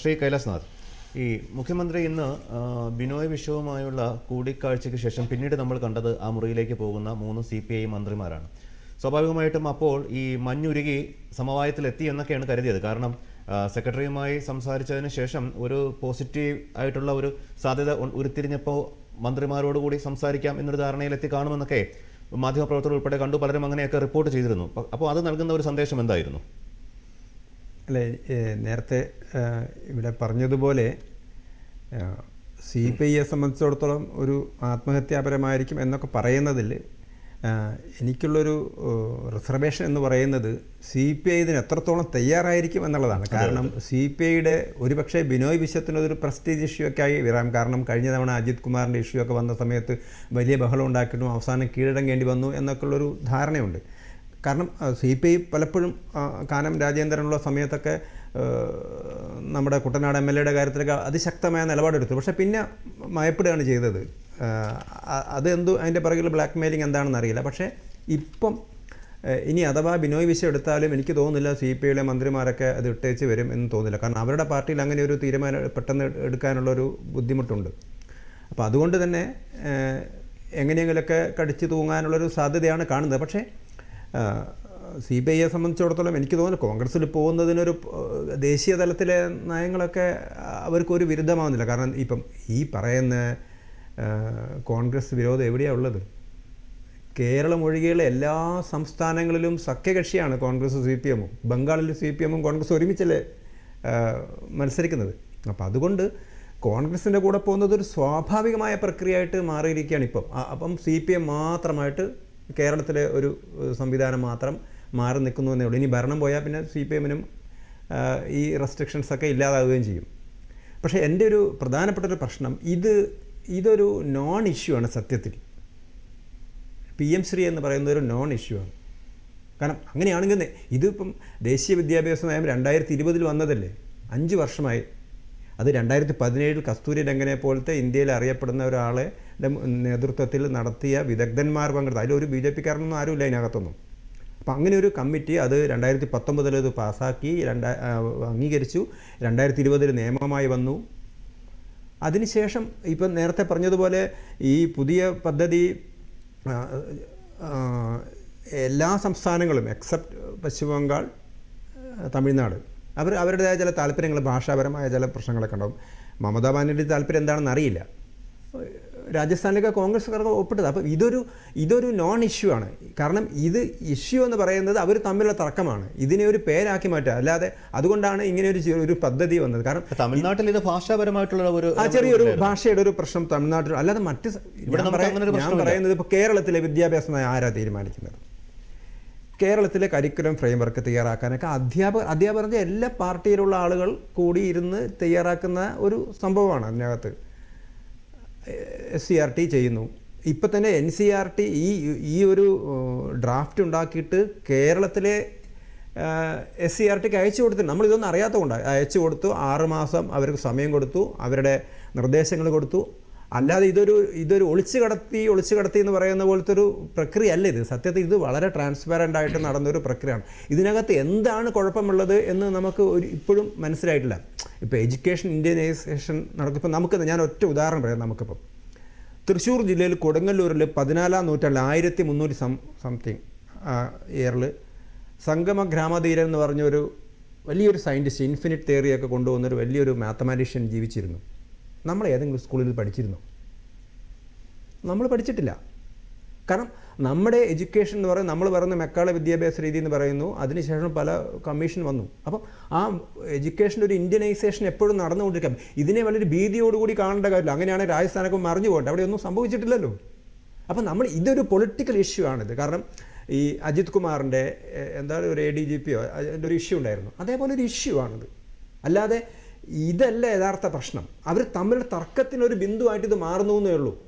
ശ്രീ കൈലാസ്നാഥ്. ഈ മുഖ്യമന്ത്രി ഇന്ന് ബിനോയ് വിശ്വവുമായുള്ള കൂടിക്കാഴ്ചയ്ക്ക് ശേഷം പിന്നീട് നമ്മൾ കണ്ടത് ആ മുറിയിലേക്ക് പോകുന്ന മൂന്ന് സി പി ഐ മന്ത്രിമാരാണ്. സ്വാഭാവികമായിട്ടും അപ്പോൾ ഈ മഞ്ഞുരുകി സമവായത്തിലെത്തി എന്നൊക്കെയാണ് കരുതിയത്. കാരണം സെക്രട്ടറിയുമായി സംസാരിച്ചതിന് ശേഷം ഒരു പോസിറ്റീവ് ആയിട്ടുള്ള ഒരു സാധ്യത ഉരുത്തിരിഞ്ഞപ്പോൾ മന്ത്രിമാരോടുകൂടി സംസാരിക്കാം എന്നൊരു ധാരണയിലെത്തി കാണുമെന്നൊക്കെ മാധ്യമപ്രവർത്തകർ ഉൾപ്പെടെ കണ്ടു. പലരും അങ്ങനെയൊക്കെ റിപ്പോർട്ട് ചെയ്തിരുന്നു. അപ്പോൾ അത് നൽകുന്ന ഒരു സന്ദേശം എന്തായിരുന്നു? അല്ലെ നേരത്തെ ഇവിടെ പറഞ്ഞതുപോലെ സി പി ഐയെ സംബന്ധിച്ചിടത്തോളം ഒരു ആത്മഹത്യാപരമായിരിക്കും എന്നൊക്കെ പറയുന്നതിൽ എനിക്കുള്ളൊരു റിസർവേഷൻ എന്ന് പറയുന്നത് സി പി ഐ ഇതിന് എത്രത്തോളം തയ്യാറായിരിക്കും എന്നുള്ളതാണ്. കാരണം സി പി ഐയുടെ ഒരുപക്ഷെ ബിനോയ് വിശ്വത്തിനൊരു പ്രസ്റ്റീജ് ഇഷ്യൂ ഒക്കെ ആയി വരാം. കാരണം കഴിഞ്ഞ തവണ അജിത് കുമാറിന്റെ ഇഷ്യൂ ഒക്കെ വന്ന സമയത്ത് വലിയ ബഹളം ഉണ്ടാക്കിയിട്ടും അവസാനം കീഴടങ്ങേണ്ടി വന്നു എന്നൊക്കെയുള്ളൊരു ധാരണയുണ്ട്. കാരണം സി പി ഐ പലപ്പോഴും കാനം രാജേന്ദ്രനുള്ള സമയത്തൊക്കെ നമ്മുടെ കുട്ടനാട് എം എൽ എയുടെ കാര്യത്തിലൊക്കെ അതിശക്തമായ നിലപാടെടുത്തു. പക്ഷേ പിന്നെ മയപ്പെടുകയാണ് ചെയ്തത്. അതെന്തു അതിന്റെ പിറകിൽ ബ്ലാക്ക് മെയിലിംഗ് എന്താണെന്ന് അറിയില്ല. പക്ഷേ ഇപ്പം ഇനി അഥവാ ബിനോയ് വിഷയം എടുത്താലും എനിക്ക് തോന്നുന്നില്ല സി പി ഐയിലെ മന്ത്രിമാരൊക്കെ അത് ഇട്ടേച്ച് വരും എന്ന് തോന്നുന്നില്ല. കാരണം അവരുടെ പാർട്ടിയിൽ അങ്ങനെ ഒരു തീരുമാനം പെട്ടെന്ന് എടുക്കാനുള്ളൊരു ബുദ്ധിമുട്ടുണ്ട്. അപ്പോൾ അതുകൊണ്ട് തന്നെ എങ്ങനെയെങ്കിലുമൊക്കെ കടിച്ചു തൂങ്ങാനുള്ളൊരു സാധ്യതയാണ് കാണുന്നത്. പക്ഷേ സി ബി ഐയെ സംബന്ധിച്ചിടത്തോളം എനിക്ക് തോന്നുന്നു കോൺഗ്രസ്സിൽ പോകുന്നതിനൊരു ദേശീയ തലത്തിലെ നയങ്ങളൊക്കെ അവർക്കൊരു വിരുദ്ധമാവുന്നില്ല. കാരണം ഇപ്പം ഈ പറയുന്ന കോൺഗ്രസ് വിരോധം എവിടെയാണ് ഉള്ളത്? കേരളം ഒഴികെയുള്ള എല്ലാ സംസ്ഥാനങ്ങളിലും സഖ്യകക്ഷിയാണ് കോൺഗ്രസ് സി പി എമ്മും. ബംഗാളിൽ സി പി എമ്മും കോൺഗ്രസ് ഒരുമിച്ചല്ലേ മത്സരിക്കുന്നത്. അപ്പോൾ അതുകൊണ്ട് കോൺഗ്രസിന്റെ കൂടെ പോകുന്നത് ഒരു സ്വാഭാവികമായ പ്രക്രിയയായിട്ട് മാറിയിരിക്കുകയാണ് ഇപ്പം. അപ്പം സി പി എം മാത്രമായിട്ട് കേരളത്തിലെ ഒരു സംവിധാനം മാത്രം മാറി നിൽക്കുന്നു എന്നേ ഉള്ളൂ ഇനി ഭരണം പോയാൽ പിന്നെ സി പി എമ്മിനും ഈ റെസ്ട്രിക്ഷൻസ് ഒക്കെ ഇല്ലാതാവുകയും ചെയ്യും. പക്ഷേ എന്റെ ഒരു പ്രധാനപ്പെട്ട ഒരു പ്രശ്നം ഇത് ഇതൊരു നോൺ ഇഷ്യൂ ആണ് സത്യത്തിൽ. പി എം ശ്രീ എന്ന് പറയുന്ന ഒരു നോൺ ഇഷ്യൂ ആണ്. കാരണം അങ്ങനെയാണെങ്കിൽ ഇതിപ്പം ദേശീയ വിദ്യാഭ്യാസ നയം രണ്ടായിരത്തി ഇരുപതിൽ വന്നതല്ലേ? അഞ്ച് വർഷമായി. അത് രണ്ടായിരത്തി പതിനേഴിൽ കസ്തൂരി രംഗനെ പോലത്തെ ഇന്ത്യയിൽ അറിയപ്പെടുന്ന ഒരാളെ നേതൃത്വത്തിൽ നടത്തിയ വിദഗ്ധന്മാർ പങ്കെടുത്ത അതിലൊരു ബി ജെ പിക്കാരനൊന്നും ആരുമില്ല അതിനകത്തൊന്നും. അപ്പം അങ്ങനെ ഒരു കമ്മിറ്റി അത് രണ്ടായിരത്തി പത്തൊമ്പതിൽ ഇത് പാസ്സാക്കി രണ്ടാ അംഗീകരിച്ചു. രണ്ടായിരത്തി ഇരുപതിൽ നിയമമായി വന്നു. അതിനുശേഷം ഇപ്പം നേരത്തെ പറഞ്ഞതുപോലെ ഈ പുതിയ പദ്ധതി എല്ലാ സംസ്ഥാനങ്ങളും എക്സെപ്റ്റ് പശ്ചിമ ബംഗാൾ തമിഴ്നാട് അവർ അവരുടേതായ ചില താല്പര്യങ്ങൾ ഭാഷാപരമായ ചില പ്രശ്നങ്ങളൊക്കെ ഉണ്ടാവും. മമതാ ബാനർജി താല്പര്യം എന്താണെന്ന് അറിയില്ല. രാജസ്ഥാനിലൊക്കെ കോൺഗ്രസ്സുകാർക്ക് ഒപ്പിട്ടത്. അപ്പോൾ ഇതൊരു ഇതൊരു നോൺ ഇഷ്യൂ ആണ്. കാരണം ഇത് ഇഷ്യൂ എന്ന് പറയുന്നത് അവർ തമ്മിലുള്ള തർക്കമാണ്. ഇതിനെ ഒരു പേരാക്കി മാറ്റുക. അല്ലാതെ അതുകൊണ്ടാണ് ഇങ്ങനെ ഒരു ഒരു പദ്ധതി വന്നത്. കാരണം തമിഴ്നാട്ടിൽ ഇത് ഭാഷാപരമായിട്ടുള്ള ഒരു ആ ചെറിയൊരു ഭാഷയുടെ ഒരു പ്രശ്നം തമിഴ്നാട്ടിൽ അല്ലാതെ മറ്റ് ഞാൻ. പറയുന്നത് ഇപ്പോൾ കേരളത്തിലെ വിദ്യാഭ്യാസ നയം ആരാ തീരുമാനിക്കുന്നത്? കേരളത്തിലെ കരിക്കുലം ഫ്രെയിംവർക്ക് തയ്യാറാക്കാനൊക്കെ അധ്യാപക അധ്യാപകരുടെ എല്ലാ പാർട്ടിയിലുള്ള ആളുകൾ കൂടി ഇരുന്ന് തയ്യാറാക്കുന്ന ഒരു സംഭവമാണ് അതിനകത്ത്. എസ് സി ആർ ടി ചെയ്യുന്നു. ഇപ്പം തന്നെ എൻ സി ആർ ടി ഈ ഈ ഒരു ഡ്രാഫ്റ്റ് ഉണ്ടാക്കിയിട്ട് കേരളത്തിലെ എസ് സി ആർ ടിക്ക് അയച്ചു കൊടുത്തു നമ്മളിതൊന്നും അറിയാത്തതുകൊണ്ടാണ് അയച്ചു കൊടുത്തു ആറ് മാസം അവർക്ക് സമയം കൊടുത്തു അവരുടെ നിർദ്ദേശങ്ങൾ കൊടുത്തു. അല്ലാതെ ഇതൊരു ഇതൊരു ഒളിച്ചു കടത്തി ഒളിച്ചു കടത്തി എന്ന് പറയുന്ന പോലത്തെ ഒരു പ്രക്രിയ അല്ല ഇത്. സത്യത്തിൽ ഇത് വളരെ ട്രാൻസ്പെറന്റ് ആയിട്ട് നടന്നൊരു പ്രക്രിയയാണ്. ഇതിനകത്ത് എന്താണ് കുഴപ്പമുള്ളത് എന്ന് നമുക്ക് ഒരു ഇപ്പോഴും മനസ്സിലായിട്ടില്ല. ഇപ്പോൾ എഡ്യൂക്കേഷൻ ഇന്ത്യനൈസേഷൻ നടക്കുമ്പോൾ നമുക്ക് ഞാൻ ഒറ്റ ഉദാഹരണം പറയാം നമുക്കിപ്പം. തൃശ്ശൂർ ജില്ലയിൽ കൊടുങ്ങല്ലൂരിൽ പതിനാലാം നൂറ്റാണ്ടിൽ ആയിരത്തി മുന്നൂറ്റി സം സംതിങ് ഇയറിൽ സംഗമ ഗ്രാമധീരൻ എന്ന് പറഞ്ഞൊരു വലിയൊരു സയന്റിസ്റ്റ് ഇൻഫിനിറ്റ് തിയറിയൊക്കെ കൊണ്ടുവന്നൊരു വലിയൊരു മാത്തമാറ്റീഷ്യൻ ജീവിച്ചിരുന്നു. നമ്മൾ ഏതെങ്കിലും സ്കൂളിൽ പഠിച്ചിരുന്നു? നമ്മൾ പഠിച്ചിട്ടില്ല. കാരണം നമ്മുടെ എഡ്യൂക്കേഷൻ എന്ന് പറയുന്നത് നമ്മൾ പറയുന്ന മെക്കാളെ വിദ്യാഭ്യാസ രീതി എന്ന് പറയുന്നു. അതിനുശേഷം പല കമ്മീഷൻ വന്നു. അപ്പം ആ എഡ്യൂക്കേഷന്റെ ഒരു ഇന്ത്യനൈസേഷൻ എപ്പോഴും നടന്നുകൊണ്ടിരിക്കാം. ഇതിനെ വളരെ ഭീതിയോടുകൂടി കാണേണ്ട കാര്യമില്ല. അങ്ങനെയാണെങ്കിൽ രാജസ്ഥാനൊക്കെ മറിഞ്ഞു പോകട്ടെ. അവിടെ ഒന്നും സംഭവിച്ചിട്ടില്ലല്ലോ. അപ്പം നമ്മൾ ഇതൊരു പൊളിറ്റിക്കൽ ഇഷ്യൂ ആണിത്. കാരണം ഈ അജിത് കുമാറിന്റെ എന്താ എന്താണ് ഒരു എ ഡി ജി പിയോ അതിന്റെ ഒരു ഇഷ്യൂ ഉണ്ടായിരുന്നു. അതേപോലെ ഒരു ഇഷ്യൂ ആണിത്. അല്ലാതെ ഇതല്ല യഥാർത്ഥ പ്രശ്നം. അവർ തമ്മിലുള്ള തർക്കത്തിനൊരു ബിന്ദുവായിട്ട് ഇത് മാറുന്നു എന്നേ ഉള്ളൂ.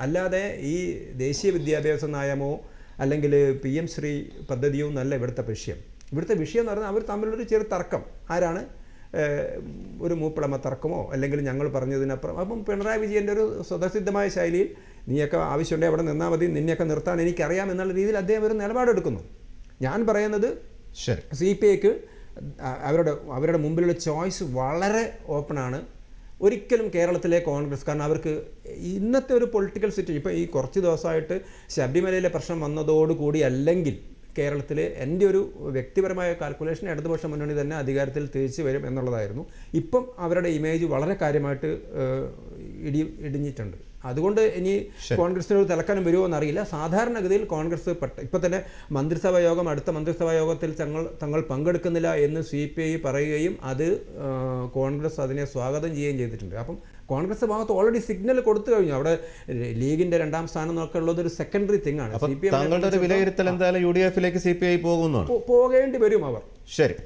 അല്ലാതെ ഈ ദേശീയ വിദ്യാഭ്യാസ നയമോ അല്ലെങ്കിൽ പി എം ശ്രീ പദ്ധതിയോ എന്നല്ല ഇവിടുത്തെ വിഷയം. ഇവിടുത്തെ വിഷയം എന്ന് പറഞ്ഞാൽ അവർ തമ്മിലൊരു ചെറിയ തർക്കം. ആരാണ്? ഒരു മൂപ്പിളമ തർക്കമോ? അല്ലെങ്കിൽ ഞങ്ങൾ പറഞ്ഞതിനപ്പുറം. അപ്പം പിണറായി വിജയന്റെ ഒരു സ്വതസിദ്ധമായ ശൈലിയിൽ നീയൊക്കെ ആവശ്യമുണ്ടെങ്കിൽ അവിടെ നിന്നാൽ മതി നിന്നെയൊക്കെ നിർത്താൻ എനിക്കറിയാം എന്നുള്ള രീതിയിൽ അദ്ദേഹം ഒരു നിലപാടെടുക്കുന്നു. ഞാൻ പറയുന്നത് ശരി. സി പി ഐക്ക് അവരുടെ അവരുടെ മുമ്പിലുള്ള ചോയ്സ് വളരെ ഓപ്പണാണ് ഒരിക്കലും കേരളത്തിലെ കോൺഗ്രസ് കാരണം അവർക്ക് ഇന്നത്തെ ഒരു പൊളിറ്റിക്കൽ സിറ്റുവേഷൻ ഇപ്പോൾ ഈ കുറച്ച് ദിവസമായിട്ട് ശബരിമലയിലെ പ്രശ്നം വന്നതോടുകൂടി അല്ലെങ്കിൽ കേരളത്തിൽ എന്റെ ഒരു വ്യക്തിപരമായ കാൽക്കുലേഷൻ ഇടതുപക്ഷ മുന്നണി തന്നെ അധികാരത്തിൽ തിരിച്ചു വരും എന്നുള്ളതായിരുന്നു. ഇപ്പം അവരുടെ ഇമേജ് വളരെ കാര്യമായിട്ട് ഇടി ഇടിഞ്ഞിട്ടുണ്ട്. അതുകൊണ്ട് ഇനി കോൺഗ്രസിന് ഒരു തിളക്കാനും വരുമോ എന്നറിയില്ല. സാധാരണഗതിയിൽ കോൺഗ്രസ് പെട്ട ഇപ്പം തന്നെ മന്ത്രിസഭാ യോഗം അടുത്ത മന്ത്രിസഭാ യോഗത്തിൽ തങ്ങൾ തങ്ങൾ പങ്കെടുക്കുന്നില്ല എന്ന് സി പി ഐ പറയുകയും അത് കോൺഗ്രസ് അതിനെ സ്വാഗതം ചെയ്യുകയും ചെയ്തിട്ടുണ്ട്. അപ്പം കോൺഗ്രസ് ഭാഗത്ത് ഓൾറെഡി സിഗ്നൽ കൊടുത്തു കഴിഞ്ഞു. അവിടെ ലീഗിന്റെ രണ്ടാം സ്ഥാനം എന്നൊക്കെ ഉള്ളത് ഒരു സെക്കൻഡറി തിങ് ആണ്. സി പി താങ്കളുടെ ഒരു വിലയിരുത്തൽ എന്തായാലും യു ഡി എഫിലേക്ക് സി പി ഐ പോകുന്നു പോകേണ്ടി വരും അവർ. ശരി.